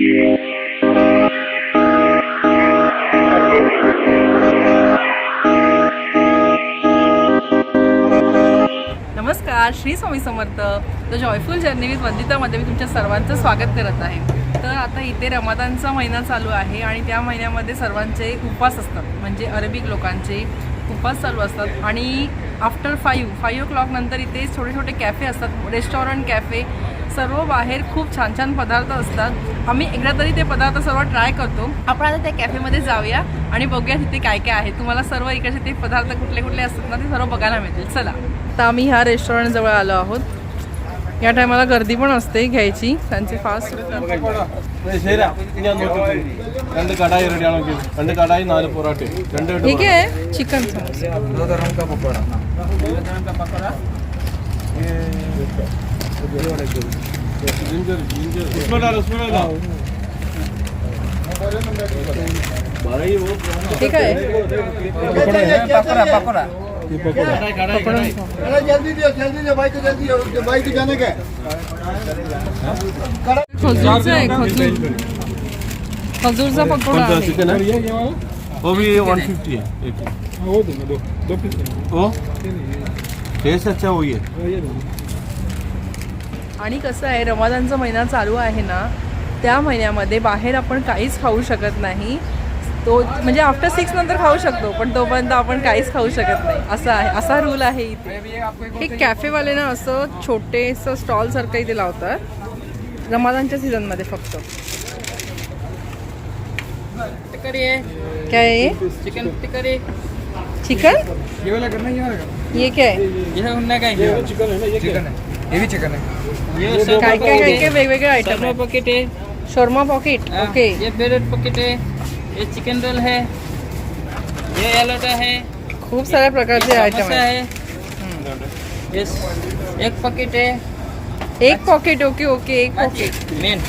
नमस्कार Shri Swami Samarth. The joyful journey with वंदितामध्ये मी तुमच्या सर्वांचं स्वागत करत आहे. तर आता इथे रमादानचा महिना चालू आहे आणि त्या महिन्यामध्ये सर्वांचे उपवास असतात. म्हणजे अरबिक लोकांचे उपवास चालू असतात. आणि after five five o'clock नंतर इथे छोटे छोटे कॅफे असतात. रेस्टॉरंट कॅफे सर्व बाहेर खूप छान छान पदार्थ असतात. आम्ही एकदा तरी ते पदार्थ सर्व ट्राय करतो. आपण आता त्या कॅफेमध्ये जाऊया आणि बघूया तिथे काय काय आहे. तुम्हाला सर्व इकडचे ते पदार्थ कुठले कुठले असतात ना ते सर्व बघायला मिळतील. चला. तर आम्ही ह्या रेस्टॉरंटजवळ आलो आहोत. या टायमाला गर्दी पण असते घ्यायची. त्यांचे फास्ट ठीक आहे. चिकन पकोडा हे काय आहे? ये पकोड़ा कढ़ाई कढ़ाई अरे जल्दी दियो जल्दी दियो भाई को जल्दी दियो भाई को जाने का खजूरचा आहे खजूर खजूरचा पकोडा है वो भी 150 है एक वो दो दो पीस वो टेस्ट अच्छा वही है आणि कसं आहे रमादानचा महिना चालू आहे ना त्या महिन्यामध्ये बाहेर आपण काहीच खाऊ शकत नाही. तो म्हणजे आफ्टर सिक्स नंतर खाऊ शकतो पण तोपर्यंत आपण काहीच खाऊ शकत नाही. असं आहे असा रूल आहे इथे. हे कॅफेवाले ना असं छोटेसं स्टॉल सारखं इथे लावतात रमादानच्या सीझनमध्ये फक्त. है काय आहे चिकन चिकन ये वाला करना ये वाला करना. ये काय है? चिकन है ये चिकन है। ये भी चिकन है ये काय काय काय काय वेगवेगळे आयटम शर्मा पॉकेट है। शोरमा पॉकेट हाँ, ओके ये ब्रेड पॉकेट है। ये चिकन रोल है। ये एलोटा है। साऱ्या प्रकारचे आयटम समोसा आहे है। ये स- एक पॉकेट है। एक पॉकेट ओके ओके एक pocket main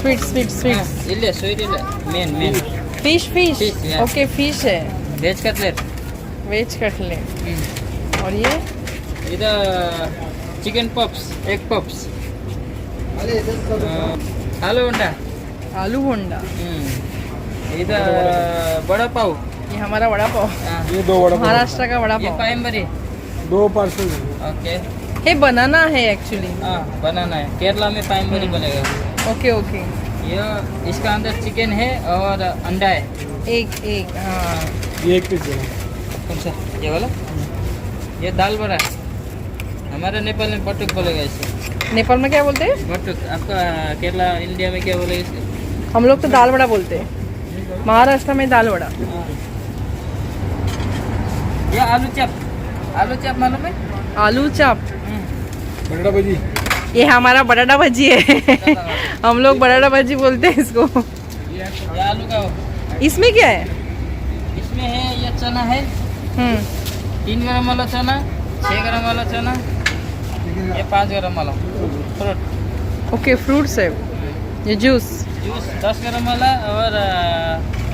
sweet sweet sweet इल्ले स्वीट इल्ले main main fish fish okay fish है। वेज कटलेट वेज कटलेट और ये? इधर चिकन पप्स एग पप्स आलू अंडा आलू होंडा। इधर बड़ा पाव ये हमारा वड़ा पाव. हाँ, ये दो वड़ा पाव. महाराष्ट्र का वड़ा ये पाव. पाइमबरी दो पार्सल ओके हे बनाना है एक्चुअली हाँ बनाना है. केरला में पाइमबरी बनेगा. ओके ओके ये इसका अंदर चिकन है और अंडा है. एक एक हाँ. ये एक पीस देना कौन सा? ये वाला? ये दाल बड़ा हमारे नेपाल में बटुक बोलेगा इसे नेपाल में क्या बोलते? हैं बटुक आपका केरला इंडिया में क्या बोलेगा इसे हम लोग तो दाल वड़ा बोलते। हैं महाराष्ट्र में दाल वड़ा हाँ। ये आलू चप? आलू चप मालूम है? आलू चाप। हम्म। बटाटा भजी। ये हमारा बटाटा भजी है। हम लोग बटाटा भजी बोलते हैं इसको। ये आलू का इसमें क्या है? इसमें है ये चना है। हम्म। तीन ग्राम वाला चना छः ग्राम वाला चना ये पाँच ग्राम वाला फ्रूट. ओके फ्रूट्स है ये जूस जूस दस ग्राम वाला और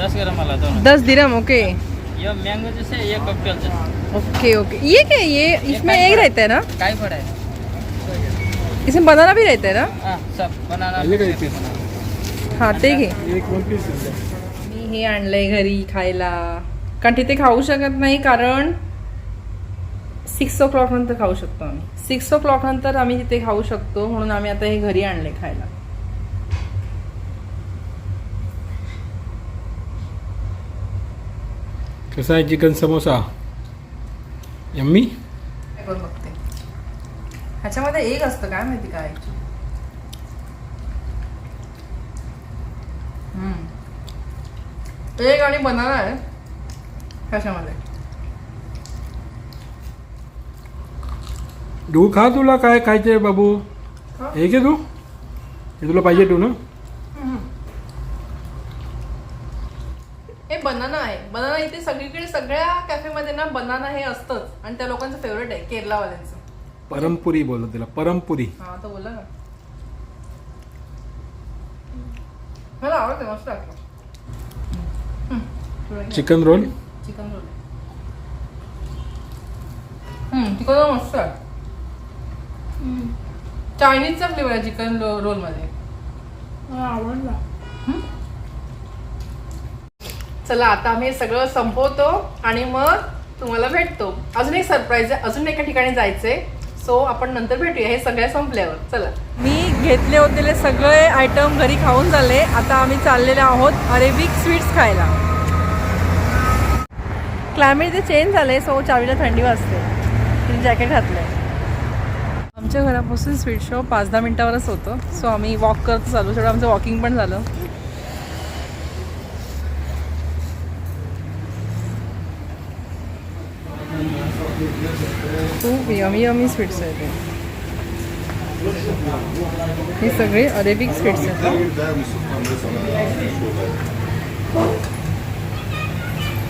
दस ग्राम वाला दोनों. दस दिरम ओके. ये मैंगो जूस है ये कॉकटेल जूस ओके ओके. ये क्या है ये इसमें एक? रहता है ना? काय फळ आहे? इसमें बनाना भी रहता है ना? हां सब. बनाना हा ते घे. एक वन पीस देना मी हे आणलंय घरी खायला. कारण तिथे खाऊ शकत नाही कारण सिक्स ओ क्लॉक नंतर खाऊ शकतो आम्ही. सिक्स ओ क्लॉक नंतर आम्ही तिथे खाऊ शकतो म्हणून आम्ही आता हे घरी आणले खायला. कसा आहे चिकन समोसा? यम्मी? करून बघते. ह्याच्यामध्ये एक असतं काय माहिती काय हम्म. एक आणि बनाना आहे ह्याच्यामध्ये तू खा तुला काय खायचंय बाबू. हे? घे तू. हे तुला पाहिजे तू ना. हे बनाना आहे. बनाना इथे सगळीकडे सगळ्या कॅफेमध्ये ना बनाना हे असतंच. आणि त्या लोकांचं फेवरेट आहे केरलावाल्यांचं. परमपुरी बोलतो तिला. परमपुरी. हा तो बोला ना. मला आवडते मस्त वाटलं चिकन रोल चिकन रोल हम्म चिकन रोल मस्त आहे. चायनीजचा फ्लेवर आहे चिकन रोलमध्ये आवडला. चला आता आम्ही सगळं संपवतो आणि मग तुम्हाला भेटतो. अजून एक सरप्राईज आहे अजून एका ठिकाणी जायचंय. सो आपण नंतर भेटूया हे सगळ्या संपल्यावर. चला. मी घेतले होते सगळे आयटम घरी खाऊन झाले. आता आम्ही चाललेले आहोत अरेबिक स्वीट्स खायला. क्लायमेट जे चेंज झाले सो चावीला थंडी वाजते. जॅकेट घातलंय. आमच्या घरापासून स्वीट शॉप पाच दहा मिनिटावरच होतं. सो आम्ही वॉक करत चालू थोडं आमचं वॉकिंग पण झालं. खूप यमी यमी स्वीट्स आहेत हे. सगळे अरेबिक स्वीट्स आहेत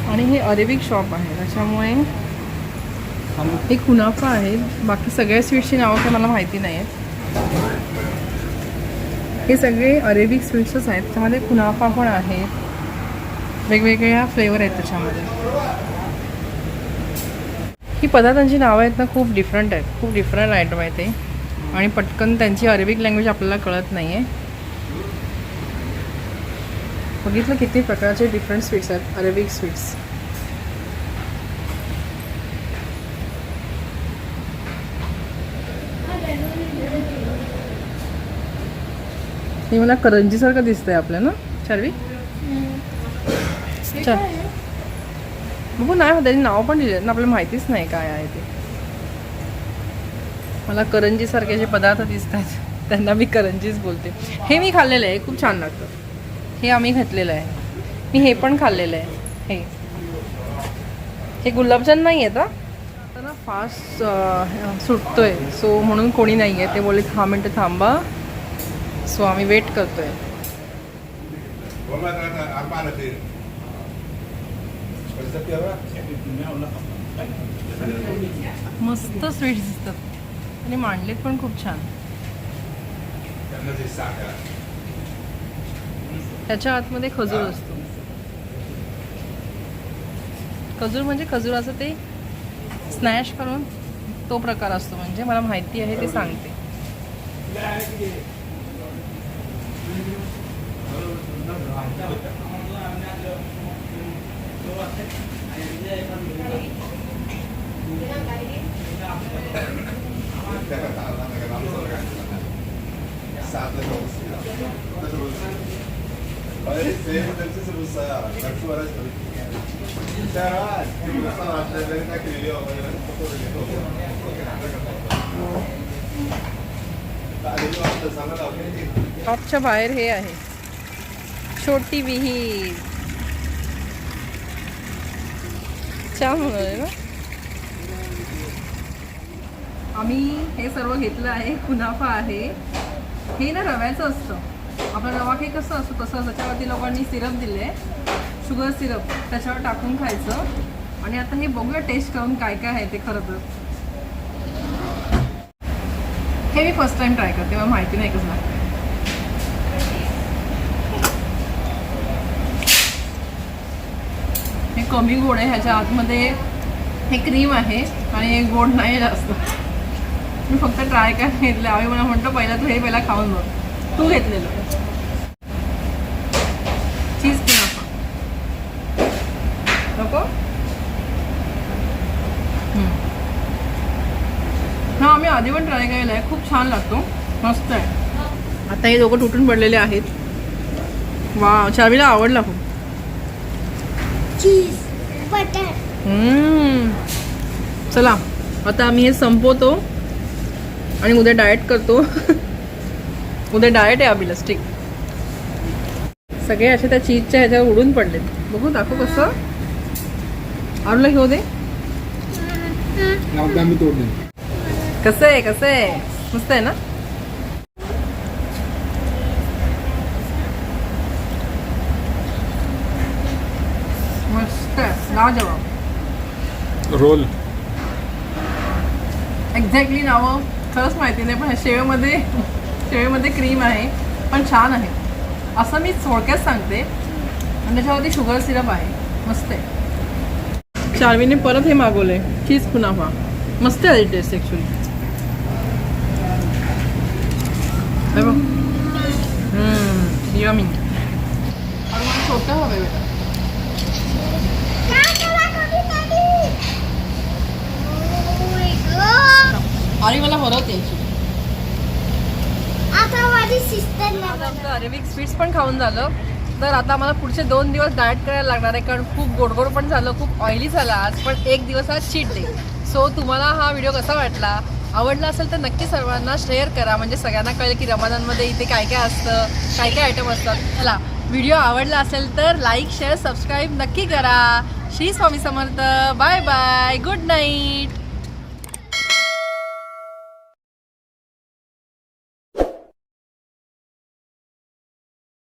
आणि हे अरेबिक शॉप आहे. त्याच्यामुळे हे कुनाफा आहे? बाकी सगळ्या स्वीट्सची नावं काही मला माहिती नाही आहेत हे सगळे अरेबिक स्वीट्सच आहेत. त्यामध्ये कुनाफा पण आहे. वेगवेगळ्या फ्लेवर आहेत त्याच्यामध्ये. ही पदार्थांची नावं आहेत ना खूप डिफरंट आहेत. खूप डिफरंट आयटम आहे. ते आणि पटकन त्यांची अरेबिक लँग्वेज आपल्याला कळत नाही आहे बघितलं किती प्रकारचे डिफरंट स्वीट्स आहेत. अरेबिक स्वीट्स हे मला करंजीसारखं दिसतंय आपल्या ना? चार्वी बघू नाही हो, त्याची नाव पण दिले ना आपल्याला माहितीच नाही काय आहे ते. मला करंजीसारखे जे पदार्थ दिसत आहेत त्यांना मी करंजीच बोलते. हे मी खाल्लेलं आहे खूप छान लागतं. हे आम्ही घातलेलं आहे. मी हे पण खाल्लेलं आहे. हे. हे गुलाबजाम नाही आहेत आता ना फास्ट सुटतोय. सो म्हणून कोणी नाही आहे ते बोलले दहा मिनटं थांबा. सो आम्ही वेट करतोय. मस्त स्वीट्स दिसतात. आणि मांडलेत पण खूप छान. त्याच्या आतमध्ये खजूर असतो. खजूर म्हणजे खजुराचं ते स्नॅश करून तो प्रकार असतो म्हणजे मला माहिती आहे ते सांगते. शॉपच्या बाहेर हे आहे. छोटी विहीर. छान ना? आम्ही हे सर्व घेतलं आहे कुनाफा आहे. हे ना रव्याचं असतं. आपलं रवा हे कसं असतं तसं त्याच्यावरती लोकांनी सिरप दिले शुगर सिरप त्याच्यावर टाकून खायचं. आणि आता हे बघूया टेस्ट करून काय काय आहे ते खरं तर. हे मी फर्स्ट टाइम ट्राय करते मला माहिती नाही कसं लागतं कमी गोड आहे ह्याच्या आतमध्ये हे क्रीम आहे आणि गोड नाही जास्त. मी फक्त ट्राय काय घेतलं. आम्ही मला म्हणतो पहिला तू हे पहिला खाऊन बघ. तू घेतलेलं. चीज कुनाफा नको? हा आम्ही आधी पण ट्राय केलेला आहे. खूप छान लागतो. मस्त आहे. आता हे दोघं तुटून पडलेले आहेत. वा चावीला आवडला खूप. हम्म. चला आता आम्ही हे संपवतो आणि उद्या डाएट करतो. उद्या डाएट आहे अभिला स्टिक सगळे असे त्या चीजच्या ह्याच्यावर उडून पडलेत. बघू दाखव कसं. आरूला घेऊ दे. कसं आहे कसं आहे? मस्त आहे ना? आहे लाजवाब रोल. एक्झॅक्टली नावं. खरंच माहिती नाही पण ह्या शेवेमध्ये शेवेमध्ये क्रीम आहे पण छान आहे. असं मी थोडक्यात सांगते. आणि त्याच्यावरती शुगर सिरप आहे. मस्त आहे. चार्वीने परत हे मागवले चीज कुनाफा. मस्त आहे टेस्ट ॲक्च्युली यमी छोटं हवं बेटा आणि मला हरवते आता माझी सिस्टर अरेबिक स्वीट्स पण खाऊन झालं. तर आता मला पुढचे दोन दिवस डाएट करायला लागणार आहे कारण खूप गोडगोड पण झालं खूप ऑइली झालं आज पण एक दिवस आज चीट डे सो तुम्हाला हा व्हिडिओ कसा वाटला? आवडला असेल तर नक्की सर्वांना शेअर करा. म्हणजे सगळ्यांना कळेल की रमादानमध्ये इथे काय काय असतं काय काय आयटम असतात. चला व्हिडिओ आवडला असेल तर लाईक शेअर सबस्क्राईब नक्की करा. Shri Swami Samarth. Bye bye good night